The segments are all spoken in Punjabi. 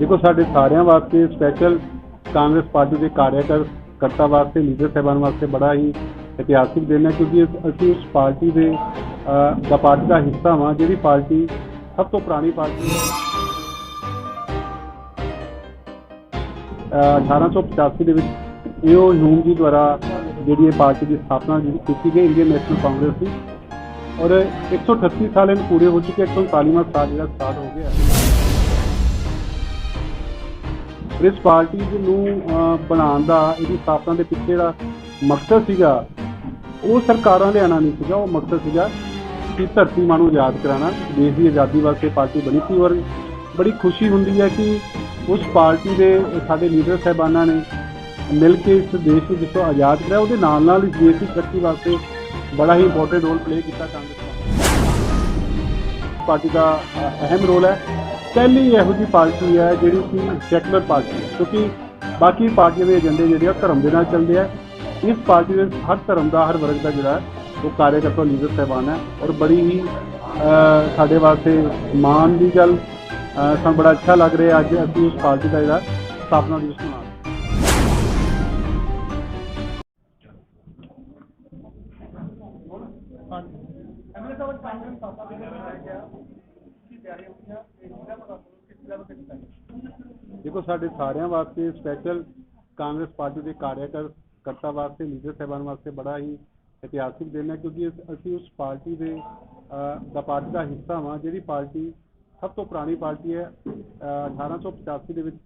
ਦੇਖੋ ਸਾਡੇ ਸਾਰਿਆਂ ਵਾਸਤੇ ਸਪੈਸ਼ਲ ਕਾਂਗਰਸ ਪਾਰਟੀ ਦੇ ਕਾਰਜਕਰ ਕਰਤਾ ਵਾਸਤੇ ਲੀਡਰ ਸਾਹਿਬਾਨ ਵਾਸਤੇ ਬੜਾ ਹੀ ਇਤਿਹਾਸਿਕ ਦਿਨ ਹੈ ਕਿਉਂਕਿ ਅਸੀਂ ਉਸ ਪਾਰਟੀ ਦੇ ਦਾ ਪਾਰਟੀ ਦਾ ਹਿੱਸਾ ਹਾਂ ਜਿਹੜੀ ਪਾਰਟੀ ਸਭ ਤੋਂ ਪੁਰਾਣੀ ਪਾਰਟੀ ਹੈ। ਅ, 1885 ਦੇ ਵਿੱਚ ਏਓ ਹਿਊਮ ਜੀ ਦੁਆਰਾ ਜਿਹੜੀ ਇਹ ਪਾਰਟੀ ਦੀ ਸਥਾਪਨਾ ਜਿਹੜੀ ਕੀਤੀ ਗਈ ਇੰਡੀਅਨ ਨੈਸ਼ਨਲ ਕਾਂਗਰਸ ਦੀ। ਔਰ 138 ਸਾਲ ਇਹਨੂੰ ਪੂਰੇ ਹੋ ਚੁੱਕੇ 139ਵਾਂ ਸਾਲ ਜਿਹੜਾ ਸਟਾਰਟ ਹੋ ਗਿਆ। ਔਰ ਇਸ ਪਾਰਟੀ ਨੂੰ ਬਣਾਉਣ ਦਾ, ਇਹਦੀ ਸਥਾਪਨਾ ਦੇ ਪਿੱਛੇ ਜਿਹੜਾ ਮਕਸਦ ਸੀਗਾ, ਉਹ ਸਰਕਾਰਾਂ ਦੇ ਲਿਆਉਣਾ ਨਹੀਂ ਸੀਗਾ, ਉਹ ਮਕਸਦ ਸੀਗਾ ਕਿ ਧਰਤੀ ਮਾਂ ਨੂੰ ਆਜ਼ਾਦ ਕਰਾਉਣਾ, ਦੇਸ਼ ਦੀ ਆਜ਼ਾਦੀ ਵਾਸਤੇ ਪਾਰਟੀ ਬਣੀ ਸੀ ਔਰ ਬੜੀ ਖੁਸ਼ੀ ਹੁੰਦੀ ਹੈ ਕਿ ਉਸ ਪਾਰਟੀ ਦੇ ਸਾਡੇ ਲੀਡਰ ਸਾਹਿਬਾਨਾਂ ਨੇ ਮਿਲ ਕੇ ਇਸ ਦੇਸ਼ ਨੂੰ ਜਿੱਥੋਂ ਆਜ਼ਾਦ ਕਰਾਇਆ, ਉਹਦੇ ਨਾਲ ਨਾਲ ਇਸ ਦੇਸ਼ ਦੀ ਤਰੱਕੀ ਵਾਸਤੇ ਬੜਾ ਹੀ ਇੰਪੋਰਟੈਂਟ ਰੋਲ ਪਲੇ ਕੀਤਾ ਕਾਂਗਰਸ ਪਾਰਟੀ ਦਾ ਅਹਿਮ ਰੋਲ ਹੈ। ਪਹਿਲੀ ਇਹੋ ਜਿਹੀ ਪਾਰਟੀ ਹੈ ਜਿਹੜੀ ਕਿ ਸੈਕੂਲਰ ਪਾਰਟੀ ਹੈ ਕਿਉਂਕਿ ਬਾਕੀ ਪਾਰਟੀਆਂ ਦੇ ਏਜੰਡੇ ਜਿਹੜੇ ਆ ਧਰਮ ਦੇ ਨਾਲ ਚੱਲਦੇ ਆ। ਇਸ ਪਾਰਟੀ ਦੇ ਹਰ ਧਰਮ ਦਾ ਹਰ ਵਰਗ ਦਾ ਜਿਹੜਾ ਹੈ, ਉਹ ਕਾਰਜਕਰਤਾ ਲੀਡਰ ਸਾਹਿਬਾਨ ਹੈ ਔਰ ਬੜੀ ਹੀ ਸਾਡੇ ਵਾਸਤੇ ਮਾਣ ਦੀ ਗੱਲ ਸਾਨੂੰ ਬੜਾ ਅੱਛਾ ਲੱਗ ਰਿਹਾ ਅੱਜ ਅਸੀਂ ਉਸ ਪਾਰਟੀ ਦਾ ਜਿਹੜਾ ਸਥਾਪਨਾ ਦਿਵਸ ਮਨਾ ਦੇਖੋ ਸਾਡੇ ਸਾਰਿਆਂ ਵਾਸਤੇ ਸਪੈਸ਼ਲ ਕਾਂਗਰਸ ਪਾਰਟੀ ਦੇ ਕਾਰਜਕਰ ਕਰਤਾ ਵਾਸਤੇ ਲੀਡਰ ਸਾਹਿਬਾਨ ਵਾਸਤੇ ਬੜਾ ਹੀ ਇਤਿਹਾਸਿਕ ਦਿਨ ਹੈ ਕਿਉਂਕਿ ਅਸ- ਅਸੀਂ ਉਸ ਪਾਰਟੀ ਦੇ ਅ, ਦਾ ਪਾਰਟੀ ਦਾ ਹਿੱਸਾ ਵਾਂ ਜਿਹੜੀ ਪਾਰਟੀ ਸਭ ਤੋਂ ਪੁਰਾਣੀ ਪਾਰਟੀ ਹੈ ਅ, 1885 ਦੇ ਵਿੱਚ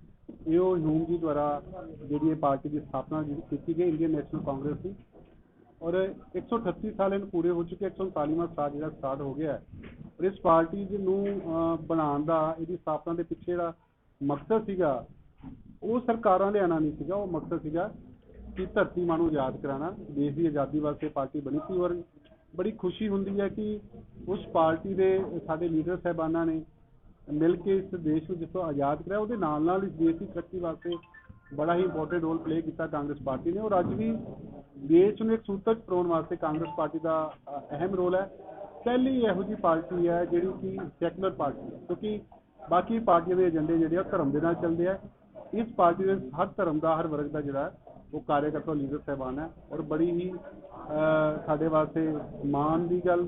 ਏਓ ਹਿਊਮ ਜੀ ਦੁਆਰਾ ਜਿਹੜੀ ਇਹ ਪਾਰਟੀ ਦੀ ਸਥਾਪਨਾ ਜਿਹੜੀ ਕੀਤੀ ਗਈ ਇੰਡੀਅਨ ਨੈਸ਼ਨਲ ਕਾਂਗਰਸ ਦੀ। ਔਰ 138 ਸਾਲ ਇਹਨੂੰ ਪੂਰੇ ਹੋ ਚੁੱਕੇ 139ਵਾਂ ਸਾਲ ਜਿਹੜਾ ਸਟਾਰਟ ਹੋ ਗਿਆ ਹੈ। ਔਰ ਇਸ ਪਾਰਟੀ ਨੂੰ ਬਣਾਉਣ ਦਾ, ਇਹਦੀ ਸਥਾਪਨਾ ਦੇ ਪਿੱਛੇ ਜਿਹੜਾ ਮਕਸਦ ਸੀਗਾ, ਉਹ ਸਰਕਾਰਾਂ ਲਿਆਣਾ ਨਹੀਂ ਸੀਗਾ, ਉਹ ਮਕਸਦ ਸੀਗਾ ਕਿ ਧਰਤੀ ਮਾਂ ਨੂੰ ਆਜ਼ਾਦ ਕਰਾਉਣਾ, ਦੇਸ਼ ਦੀ ਆਜ਼ਾਦੀ ਵਾਸਤੇ ਪਾਰਟੀ ਬਣੀ ਸੀ ਔਰ ਬੜੀ ਖੁਸ਼ੀ ਹੁੰਦੀ ਹੈ ਕਿ ਉਸ ਪਾਰਟੀ ਦੇ ਸਾਡੇ ਲੀਡਰ ਸਾਹਿਬਾਨਾਂ ਨੇ ਮਿਲ ਕੇ ਇਸ ਦੇਸ਼ ਨੂੰ ਜਿੱਥੋਂ ਆਜ਼ਾਦ ਕਰਾਇਆ, ਉਹਦੇ ਨਾਲ ਨਾਲ ਇਸ ਦੇਸ਼ ਦੀ ਤਰੱਕੀ ਵਾਸਤੇ ਬੜਾ ਹੀ ਇੰਪੋਰਟੈਂਟ ਰੋਲ ਪਲੇ ਕੀਤਾ ਕਾਂਗਰਸ ਪਾਰਟੀ ਨੇ ਔਰ ਅੱਜ ਵੀ ਦੇਸ਼ ਨੂੰ ਇੱਕ ਸੂਤਰ 'ਚ ਪਰੋਣ ਵਾਸਤੇ ਕਾਂਗਰਸ ਪਾਰਟੀ ਦਾ ਅਹਿਮ ਰੋਲ ਹੈ। ਪਹਿਲੀ ਇਹੋ ਜਿਹੀ ਪਾਰਟੀ ਹੈ ਜਿਹੜੀ ਕਿ ਸੈਕੂਲਰ ਪਾਰਟੀ ਹੈ ਕਿਉਂਕਿ ਬਾਕੀ ਪਾਰਟੀਆਂ ਦੇ ਏਜੰਡੇ ਜਿਹੜੇ ਆ ਧਰਮ ਦੇ ਨਾਲ ਚੱਲਦੇ ਆ। ਇਸ ਪਾਰਟੀ ਦੇ ਹਰ ਧਰਮ ਦਾ ਹਰ ਵਰਗ ਦਾ ਜਿਹੜਾ ਹੈ, ਉਹ ਕਾਰਜਕਰਤਾ ਲੀਡਰ ਸਾਹਿਬਾਨ ਹੈ ਔਰ ਬੜੀ ਹੀ ਸਾਡੇ ਵਾਸਤੇ ਮਾਣ ਦੀ ਗੱਲ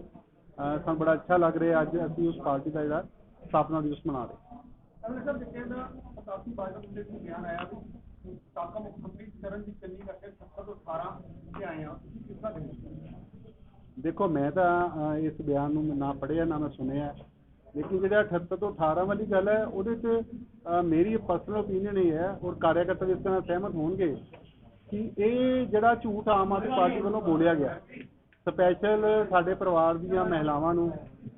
ਸਾਨੂੰ ਬੜਾ ਅੱਛਾ ਲੱਗ ਰਿਹਾ ਅੱਜ ਅਸੀਂ ਉਸ ਪਾਰਟੀ ਦਾ ਜਿਹੜਾ ਸਥਾਪਨਾ ਦਿਵਸ ਮਨਾ ਰਹੇ ਹਾਂ। ਐਮਐਲਏ ਜਿੱਥੇ ਦਾ ਕਾਫੀ ਬਾਜਾ ਦੇ ਵਿੱਚ ਬਿਆਨ ਆਇਆ ਵੀ ਸਾਬਕਾ ਮੁੱਖ ਮੰਤਰੀ ਚਰਨ ਚੰਨੀ ਕਰਕੇ 70 ਤੋਂ 18 ਤੇ ਆਏ ਆ ਤੁਸੀਂ ਕਿਸ ਤਰ੍ਹਾਂ ਦੇਖਦੇ ਦੇਖੋ, ਮੈਂ ਤਾਂ ਇਸ ਬਿਆਨ ਨੂੰ ਨਾ ਪੜ੍ਹਿਆ, ਨਾ ਮੈਂ ਸੁਣਿਆ। ਲੇਕਿਨ ਜਿਹੜਾ 78 ਤੋਂ 18 ਵਾਲੀ ਗੱਲ ਹੈ, ਉਹਦੇ 'ਚ ਮੇਰੀ ਪਰਸਨਲ ਓਪੀਨੀਅਨ ਇਹ ਹੈ, ਔਰ ਕਾਰਜਕਰਤਾ ਵੀ ਇਸ ਤਰ੍ਹਾਂ ਸਹਿਮਤ ਹੋਣਗੇ, ਕਿ ਇਹ ਜਿਹੜਾ ਝੂਠ ਆਮ ਆਦਮੀ ਪਾਰਟੀ ਵੱਲੋਂ ਬੋਲਿਆ ਗਿਆ ਸਪੈਸ਼ਲ ਸਾਡੇ ਪਰਿਵਾਰ ਦੀਆਂ ਮਹਿਲਾਵਾਂ ਨੂੰ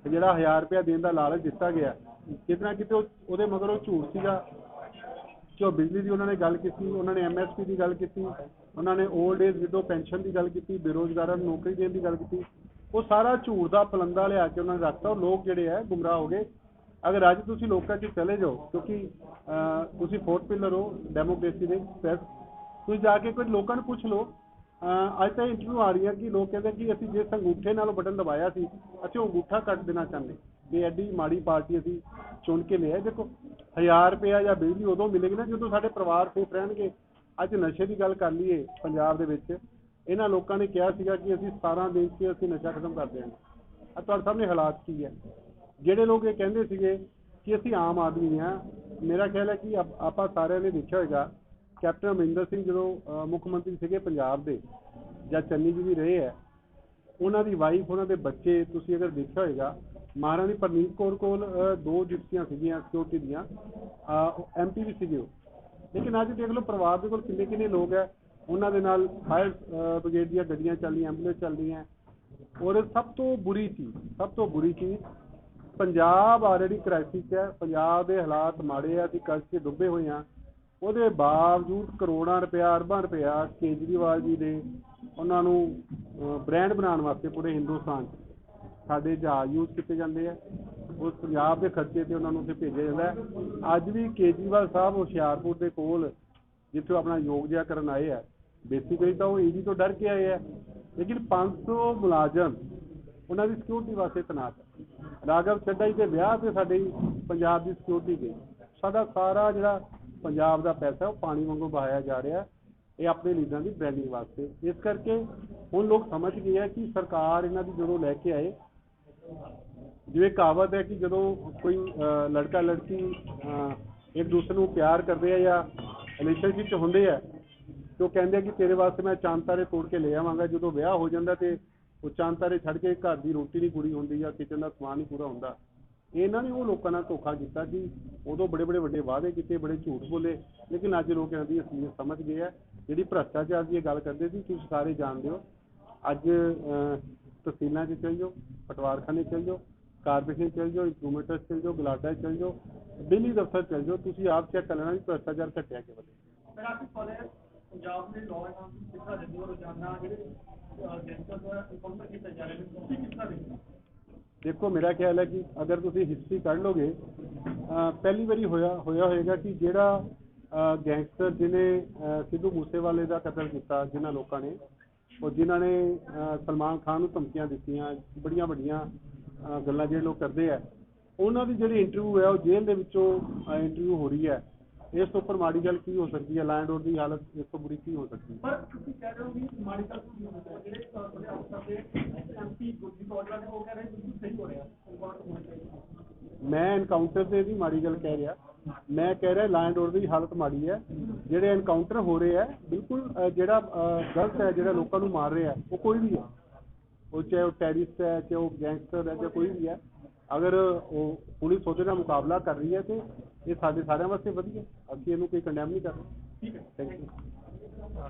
ਜਿਹੜਾ 1000 ਰੁਪਇਆ ਦੇਣ ਦਾ ਲਾਲਚ ਦਿੱਤਾ ਗਿਆ ਕਿਤੇ ਨਾ ਕਿਤੇ ਉਹਦੇ ਮਗਰ ਉਹ ਝੂਠ ਸੀਗਾ, ਜੋ ਬਿਜਲੀ ਦੀ ਉਹਨਾਂ ਨੇ ਗੱਲ ਕੀਤੀ, ਉਹਨਾਂ ਨੇ ਐਮਐਸਪੀ ਦੀ ਗੱਲ ਕੀਤੀ ਉਹਨਾਂ ਨੇ 올ਡ ਏਜ ਵਿਡੋ ਪੈਨਸ਼ਨ ਦੀ ਗੱਲ ਕੀਤੀ ਬੇਰੋਜ਼ਗਾਰਾਂ ਨੂੰ ਨੌਕਰੀ ਦੇਣ ਦੀ ਗੱਲ ਕੀਤੀ ਉਹ ਸਾਰਾ ਝੂਠ ਦਾ ਪਲੰਦਾ ਲਿਆ ਕੇ ਉਹਨਾਂ ਨੇ ਰੱਖਤਾ ਉਹ ਲੋਕ ਜਿਹੜੇ ਹੈ ਗੁੰਮਰਾਹ ਹੋ ਗਏ। ਅਗਰ ਅੱਜ ਤੁਸੀਂ ਲੋਕਾਂ 'ਚ ਚਲੇ ਜਾਓ ਕਿਉਂਕਿ ਅਹ, ਤੁਸੀਂ ਫੋਰਥ ਪਿਲਰ ਹੋ ਡੈਮੋਕ੍ਰੇਸੀ ਦੇ ਪ੍ਰੈਸ ਤੁਸੀਂ ਜਾ ਕੇ ਕੋਈ ਲੋਕਾਂ ਨੂੰ ਪੁੱਛ ਲਓ। ਅੱਜ ਤਾਂ ਇੰਟਰਵਿਊ ਆ ਰਹੀਆਂ ਕਿ ਲੋਕ ਕਹਿੰਦੇ ਕਿ ਅਸੀਂ ਜਿਸ ਅੰਗੂਠੇ ਨਾਲ ਬਟਨ ਦਬਾਇਆ ਸੀ ਅਸੀਂ ਉਹ ਅੰਗੂਠਾ ਕੱਟ ਦੇਣਾ ਚਾਹੁੰਦੇ। ਕਿ ਐਡੀ ਮਾੜੀ ਪਾਰਟੀ ਅਸੀਂ ਚੁਣ ਕੇ ਲਿਆ ਦੇਖੋ 1000 ਰੁਪਇਆ ਜਾਂ ਬਿਜਲੀ ਉਦੋਂ ਮਿਲੇਗੀ ਨਾ ਜਦੋਂ ਸਾਡੇ ਪਰਿਵਾਰ ਸੇਫ ਰਹਿਣਗੇ। ਅੱਜ ਨਸ਼ੇ ਦੀ ਗੱਲ ਕਰ ਲਈਏ ਪੰਜਾਬ ਦੇ ਵਿੱਚ, ਇਹਨਾਂ ਲੋਕਾਂ ਨੇ ਕਿਹਾ ਸੀਗਾ ਕਿ ਅਸੀਂ 17 ਦਿਨ 'ਚ ਅਸੀਂ ਨਸ਼ਾ ਖਤਮ ਕਰ ਦਿਆਂਗੇ ਆ ਤੁਹਾਡੇ ਸਾਹਮਣੇ ਹਾਲਾਤ ਕੀ ਹੈ? ਜਿਹੜੇ ਲੋਕ ਇਹ ਕਹਿੰਦੇ ਸੀਗੇ ਕਿ ਅਸੀਂ ਆਮ ਆਦਮੀ ਆ ਮੇਰਾ ਖਿਆਲ ਹੈ ਕਿ ਆਪ- ਆਪਾਂ ਸਾਰਿਆਂ ਨੇ ਦੇਖਿਆ ਹੋਵੇਗਾ ਕੈਪਟਨ ਅਮਰਿੰਦਰ ਸਿੰਘ ਜਦੋਂ ਮੁੱਖ ਮੰਤਰੀ ਸੀਗੇ ਪੰਜਾਬ ਦੇ, ਜਾਂ ਚੰਨੀ ਜੀ ਵੀ ਰਹੇ ਹੈ, ਉਹਨਾਂ ਦੀ ਵਾਈਫ ਉਹਨਾਂ ਦੇ ਬੱਚੇ, ਤੁਸੀਂ ਅਗਰ ਦੇਖਿਆ ਹੋਵੇਗਾ ਮਹਾਰਾਣੀ ਪਰਨੀਤ ਕੌਰ ਕੋਲ ਦੋ ਜਿਪਸੀਆਂ ਸੀਗੀਆਂ ਸਿਕਿਉਰਿਟੀ ਦੀਆਂ ਐਮਪੀ ਵੀ ਸੀਗੇ ਉਹ। ਲੇਕਿਨ ਅੱਜ ਦੇਖ ਲਓ ਪਰਿਵਾਰ ਦੇ ਕੋਲ ਕਿੰਨੇ ਕਿੰਨੇ ਲੋਕ ਹੈ, ਉਹਨਾਂ ਦੇ ਨਾਲ ਫਾਇਰ ਬ੍ਰਿਗੇਡ ਦੀਆਂ ਗੱਡੀਆਂ ਚੱਲਦੀਆਂ ਐਂਬੂਲੈਂਸ ਚੱਲਦੀਆਂ ਔਰ ਸਭ ਤੋਂ ਬੁਰੀ ਚੀਜ਼, ਸਭ ਤੋਂ ਬੁਰੀ ਚੀਜ਼, ਪੰਜਾਬ ਆਲਰੇਡੀ ਕ੍ਰਾਈਸਿਸ ਹੈ, ਪੰਜਾਬ ਦੇ ਹਾਲਾਤ ਮਾੜੇ ਆ, ਅਸੀਂ ਕਰਜ਼ 'ਚ ਡੁੱਬੇ ਹੋਏ ਆ ਉਹਦੇ ਬਾਵਜੂਦ ਕਰੋੜਾਂ ਰੁਪਇਆ ਅਰਬਾਂ ਰੁਪਇਆ ਕੇਜਰੀਵਾਲ ਜੀ ਦੇ ਉਹਨਾਂ ਨੂੰ ਬ੍ਰਾਂਡ ਬਣਾਉਣ ਵਾਸਤੇ ਪੂਰੇ ਹਿੰਦੁਸਤਾਨ 'ਚ ਸਾਡੇ ਜਹਾਜ਼ ਯੂਜ਼ ਕੀਤੇ ਜਾਂਦੇ ਆ। ਉਸ ਪੰਜਾਬ ਦੇ ਖਰਚੇ ਤੇ ਉਹਨਾਂ ਨੂੰ ਉੱਥੇ ਭੇਜਿਆ ਜਾਂਦਾ ਹੈ। ਅੱਜ ਵੀ ਕੇਜਰੀਵਾਲ ਸਾਹਿਬ ਹੁਸ਼ਿਆਰਪੁਰ ਦੇ ਕੋਲ ਜਿੱਥੇ ਆਪਣਾ ਯੋਗ ਜਿਹਾ ਕਰਨ ਆਏ ਆ ਬੇਸਿਕਲੀ ਤਾਂ ਉਹ ਈਡੀ ਤੋਂ ਡਰ ਕੇ ਆਏ ਆ। ਲੇਕਿਨ 500 ਮੁਲਾਜ਼ਮ, ਉਹਨਾਂ ਦੀ ਸਿਕਿਉਰਿਟੀ ਵਾਸਤੇ ਤੈਨਾਤ ਹੈ ਰਾਘਵ ਚੱਡਾ ਜੀ ਦੇ ਵਿਆਹ ਤੇ ਸਾਡੇ ਪੰਜਾਬ ਦੀ ਸਿਕਿਉਰਿਟੀ ਗਈ। ਸਾਡਾ ਸਾਰਾ ਜਿਹੜਾ ਪੰਜਾਬ ਦਾ ਪੈਸਾ, ਉਹ ਪਾਣੀ ਵਾਂਗੂ ਬਹਾਇਆ ਜਾ ਰਿਹਾ। ਇਹ ਆਪਣੇ ਲੀਡਰਾਂ ਦੀ ਬ੍ਰਾਂਡਿੰਗ ਵਾਸਤੇ। ਇਸ ਕਰਕੇ ਹੁਣ ਲੋਕ ਸਮਝ ਗਏ ਆ ਕਿ ਸਰਕਾਰ ਇਹਨਾਂ ਦੀ ਜਦੋਂ ਲੈ ਕੇ ਆਏ ਜਿਵੇਂ ਕਹਾਵਤ ਹੈ ਕਿ ਜਦੋਂ ਕੋਈ ਅਹ, ਲੜਕਾ ਲੜਕੀ ਅਹ, ਇੱਕ ਦੂਸਰੇ ਨੂੰ ਪਿਆਰ ਕਰਦੇ ਆ ਜਾਂ ਰਿਲੇਸ਼ਨਸ਼ਿਪ 'ਚ ਹੁੰਦੇ ਆ ਤੇ ਉਹ ਕਹਿੰਦੇ ਆ ਕਿ ਤੇਰੇ ਵਾਸਤੇ ਮੈਂ ਚੰਦ ਤਾਰੇ ਤੋੜ ਕੇ ਲੈ ਆਵਾਂਗਾ। ਜਦੋਂ ਵਿਆਹ ਹੋ ਜਾਂਦਾ ਤੇ ਉਹ ਚੰਦ ਤਾਰੇ ਛੱਡ ਕੇ ਘਰ ਦੀ ਰੋਟੀ ਨਹੀਂ ਪੂਰੀ ਹੁੰਦੀ ਜਾਂ ਕਿਚਨ ਦਾ ਸਮਾਨ ਨਹੀਂ ਪੂਰਾ ਹੁੰਦਾ। ਇਹਨਾਂ ਨੇ ਉਹ ਲੋਕਾਂ ਨਾਲ ਧੋਖਾ ਕੀਤਾ ਕਿ ਉਦੋਂ ਬੜੇ ਬੜੇ ਵੱਡੇ ਵਾਅਦੇ ਕੀਤੇ ਬੜੇ ਝੂਠ ਬੋਲੇ ਲੇਕਿਨ ਅੱਜ ਲੋਕ ਇਹਨਾਂ ਦੀ ਅਸਲੀਅਤ ਸਮਝ ਗਏ ਆ। ਜਿਹੜੀ ਭ੍ਰਸ਼ਟਾਚਾਰ ਦੀ ਇਹ ਗੱਲ ਕਰਦੇ ਸੀ ਤੁਸੀਂ ਸਾਰੇ ਜਾਣਦੇ ਹੋ ਅੱਜ ਅਹ, ਤਹਿਸੀਲਾਂ 'ਚ ਚਲ ਜਾਓ ਪਟਵਾਰਖਾਨੇ ਚਲ ਜਾਓ ਕਾਰਪੋਰੇਸ਼ਨ ਚਲ ਜਾਓ ਇੰਪਰੂਵਮੈਂਟ ਚਲ ਜਾਓ ਗਲਾਡਾ ਚਲ ਜਾਓ ਦਿੱਲੀ ਦਫ਼ਤਰ ਚਲ ਜਾਓ ਤੁਸੀਂ ਆਪ ਚੈੱਕ ਕਰ ਲੈਣਾ ਵੀ ਭ੍ਰਸ਼ਟਾਚਾਰ ਘਟਿਆ ਕਿ ਵਧਿਆ ਫਿਰ ਆਪ ਕੋਲੇ ਪੰਜਾਬ ਦੇ ਲਾਅ ਐਂਡ ਆਰਡਰ ਕਿਸ ਤਰ੍ਹਾਂ ਦੇਖਦੇ ਹੋ? ਰੋਜ਼ਾਨਾ ਜਿਹੜੇ ਗੈਂਗਸਟਰ ਦਾ ਇਨਕਾਊਂਟਰ ਕੀਤਾ ਜਾ ਰਿਹਾ ਹੈ ਤੁਸੀਂ ਕਿਸ ਤਰ੍ਹਾਂ ਦੇਖਦੇ ਹੋ? ਦੇਖੋ ਮੇਰਾ ਖਿਆਲ ਹੈ ਕਿ ਅਗਰ ਤੁਸੀਂ ਹਿਸਟਰੀ ਕੱਢ ਲੋਗੇ ਪਹਿਲੀ ਵਾਰੀ ਹੋਇਆ ਹੋਇਆ ਹੋਏਗਾ ਕਿ ਜਿਹੜਾ ਗੈਂਗਸਟਰ ਜਿਹਨੇ ਸਿੱਧੂ ਮੂਸੇਵਾਲੇ ਦਾ ਕਤਲ ਕੀਤਾ ਜਿਨ੍ਹਾਂ ਲੋਕਾਂ ਨੇ ਉਹ ਜਿਨ੍ਹਾਂ ਨੇ ਸਲਮਾਨ ਖਾਨ ਨੂੰ ਧਮਕੀਆਂ ਦਿੱਤੀਆਂ ਬੜੀਆਂ ਵੱਡੀਆਂ ਗੱਲਾਂ ਜਿਹੜੇ ਲੋਕ ਕਰਦੇ ਆ ਉਹਨਾਂ ਦੀ ਜਿਹੜੀ ਇੰਟਰਵਿਊ ਹੈ ਉਹ ਜੇਲ੍ਹ ਦੇ ਵਿੱਚੋਂ ਇੰਟਰਵਿਊ ਹੋ ਰਹੀ ਹੈ। ਇਸ ਤੋਂ ਉੱਪਰ ਮਾੜੀ ਗੱਲ ਕੀ ਹੋ ਸਕਦੀ ਹੈ? ਲੈਂਡ ਦੀ ਹਾਲਤ ਇਸ ਤੋਂ ਬੁਰੀ ਕੀ ਹੋ ਸਕਦੀ ਹੈ? ਪਰ ਤੁਸੀਂ ਕਹਿ ਰਹੇ ਹੋ ਕਿ ਮਾੜੀ ਗੱਲ ਕੀ ਹੋਣੀ ਜਿਹੜੇ ਅਹ, ਤੁਹਾਡੇ ਅਫਸਰ ਦੇ ਐਮਪੀ ਗੁਰਜੀਤ ਔਜਲਾ ਨੇ ਉਹ ਕਹਿ ਰਹੇ ਬਿਲਕੁਲ ਸਹੀ ਹੋ ਰਿਹਾ। ਇਨਕਾਊਂਟਰ ਮੈਂ ਐਨਕਾਊਂਟਰ ਤੇ ਦੀ ਮਾੜੀ ਗੱਲ ਕਹਿ ਰਿਹਾ। ਮੈਂ ਕਹਿ ਰਿਹਾ ਲੈਂਡ ਆਰਡਰ ਦੀ ਹਾਲਤ ਮਾੜੀ ਹੈ। ਜਿਹੜੇ ਐਨਕਾਊਂਟਰ ਹੋ ਰਹੇ ਹੈ ਬਿਲਕੁਲ ਜਿਹੜਾ ਗਲਤ ਹੈ ਜਿਹੜਾ ਲੋਕਾਂ ਨੂੰ ਮਾਰ ਰਿਹਾ ਉਹ ਕੋਈ ਵੀ ਹੈ। ਉਹ ਚਾਹੇ ਉਹ ਟੈਰਿਸਟ ਹੈ ਚਾਹੇ ਉਹ ਗੈਂਗਸਟਰ ਹੈ ਚਾਹੇ ਕੋਈ ਵੀ ਹੈ ਅਗਰ ਉਹ ਪੁਲਿਸ ਉਹਦੇ ਨਾਲ ਮੁਕਾਬਲਾ ਕਰ ਰਹੀ ਹੈ ਤੇ ਇਹ ਸਾਡੇ ਸਾਰਿਆਂ ਵਾਸਤੇ ਵਧੀਆ ਅਸੀਂ ਇਹਨੂੰ ਕੋਈ ਕੰਡੈਮ ਨਹੀਂ ਕਰ ਰਹੇ। ਠੀਕ ਹੈ। Thank you